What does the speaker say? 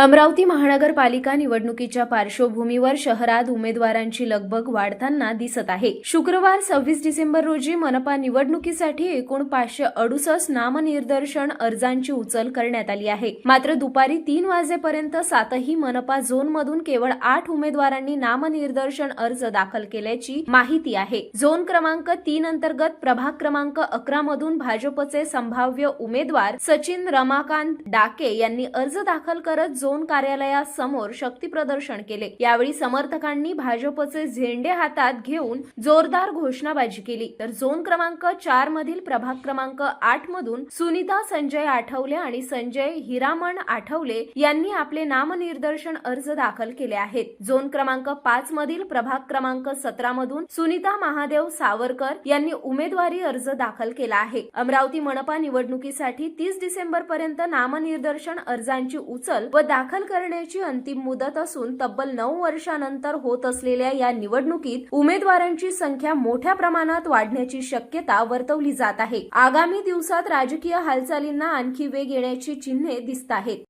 अमरावती महानगरपालिका निवडणुकीच्या पार्श्वभूमीवर शहरात उमेदवारांची लगबग वाढताना दिसत आहे. शुक्रवार सव्वीस डिसेंबर रोजी मनपा निवडणुकीसाठी एकूण पाचशे अडुसष्ट नामनिर्दर्शन अर्जांची उचल करण्यात आली आहे. मात्र दुपारी तीन वाजेपर्यंत सातही मनपा झोनमधून केवळ आठ उमेदवारांनी नामनिर्दर्शन अर्ज दाखल केल्याची माहिती आहे. झोन क्रमांक तीन अंतर्गत प्रभाग क्रमांक अकरा मधून भाजपचे संभाव्य उमेदवार सचिन रमाकांत डाके यांनी अर्ज दाखल करत झोन कार्यालयासमोर शक्ती प्रदर्शन केले. यावेळी समर्थकांनी भाजपचे झेंडे हातात घेऊन जोरदार घोषणाबाजी केली. तर झोन क्रमांक चार मधील प्रभाग क्रमांक आठ मधून सुनीता संजय आठवले आणि संजय हिरामण आठवले यांनी आपले नामनिर्देशन अर्ज दाखल केले आहेत. झोन क्रमांक पाच मधील प्रभाग क्रमांक सतरा मधून सुनीता महादेव सावरकर यांनी उमेदवारी अर्ज दाखल केला आहे. अमरावती मनपा निवडणुकीसाठी तीस डिसेंबर पर्यंत नामनिर्देशन अर्जांची उचल व दाखल करण्याची अंतिम मुदत असून तब्बल नऊ वर्षानंतर होत असलेल्या या निवडणुकीत उमेदवारांची संख्या मोठ्या प्रमाणात वाढण्याची शक्यता वर्तवली जात आहे. आगामी दिवसात राजकीय हालचालींना आणखी वेग येण्याची चिन्हे दिसत आहेत.